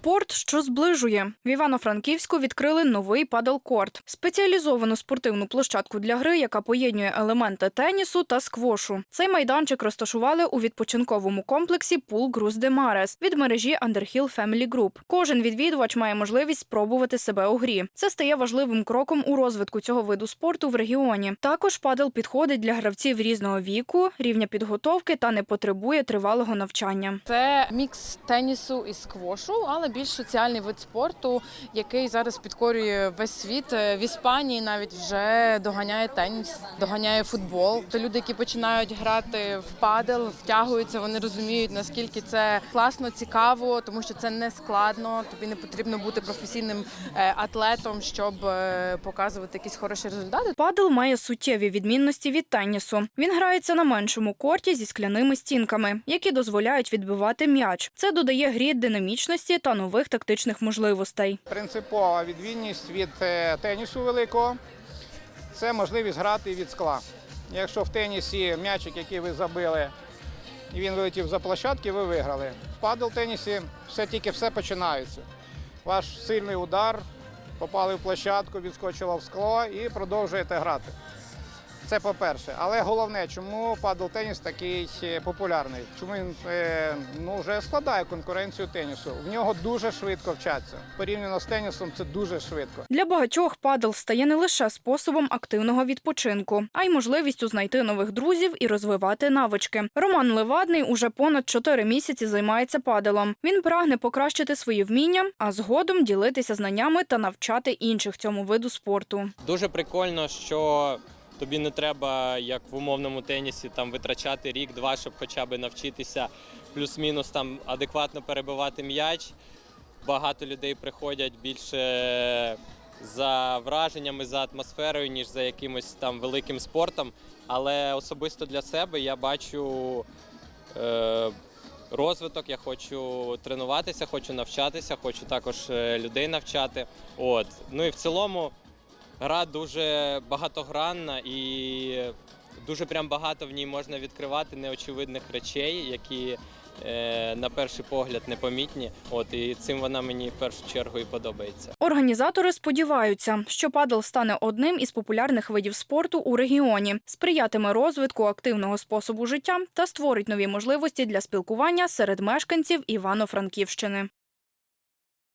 Спорт, що зближує. В Івано-Франківську відкрили новий падл-корт – спеціалізовану спортивну площадку для гри, яка поєднує елементи тенісу та сквошу. Цей майданчик розташували у відпочинковому комплексі Пул Груз де Марес від мережі Underhill Family Group. Кожен відвідувач має можливість спробувати себе у грі. Це стає важливим кроком у розвитку цього виду спорту в регіоні. Також падл підходить для гравців різного віку, рівня підготовки та не потребує тривалого навчання. Це мікс тенісу і сквошу, але більш соціальний вид спорту, який зараз підкорює весь світ. Е, В Іспанії навіть вже доганяє теніс, доганяє футбол. То люди, які починають грати в падел, втягуються, вони розуміють наскільки це класно, цікаво, тому що це не складно. Тобі не потрібно бути професійним е, атлетом, щоб е, показувати якісь хороші результати. Падл має суттєві відмінності від тенісу. Він грається на меншому корті зі скляними стінками, які дозволяють відбивати м'яч. Це додає грі динамічності та нових тактичних можливостей. Принципова відмінність від е, тенісу великого це можливість грати від скла. Якщо в тенісі м'ячик, який ви забили, і він вилетів за площадки, ви виграли. В падл тенісі все тільки все починається. Ваш сильний удар, попали в площадку, відскочило в скло і продовжуєте грати. Це по-перше. Але головне, чому падл теніс такий е, популярний? Чому він е, ну, вже складає конкуренцію тенісу? В нього дуже швидко вчаться. Порівняно з тенісом, це дуже швидко. Для багатьох падл стає не лише способом активного відпочинку, а й можливістю знайти нових друзів і розвивати навички. Роман Левадний уже понад чотири місяці займається паделом. Він прагне покращити свої вміння, а згодом ділитися знаннями та навчати інших цьому виду спорту. Дуже прикольно, що тобі не треба, як в умовному тенісі, там витрачати рік-два, щоб хоча б навчитися плюс-мінус там адекватно перебивати м'яч. Багато людей приходять більше за враженнями, за атмосферою, ніж за якимось там великим спортом. Але особисто для себе я бачу е, розвиток, я хочу тренуватися, хочу навчатися, хочу також е, людей навчати. От. Ну і в цілому гра дуже багатогранна і дуже прям багато в ній можна відкривати неочевидних речей, які е, на перший погляд непомітні. От і цим вона мені в першу чергу і подобається. Організатори сподіваються, що падл стане одним із популярних видів спорту у регіоні, сприятиме розвитку активного способу життя та створить нові можливості для спілкування серед мешканців Івано-Франківщини.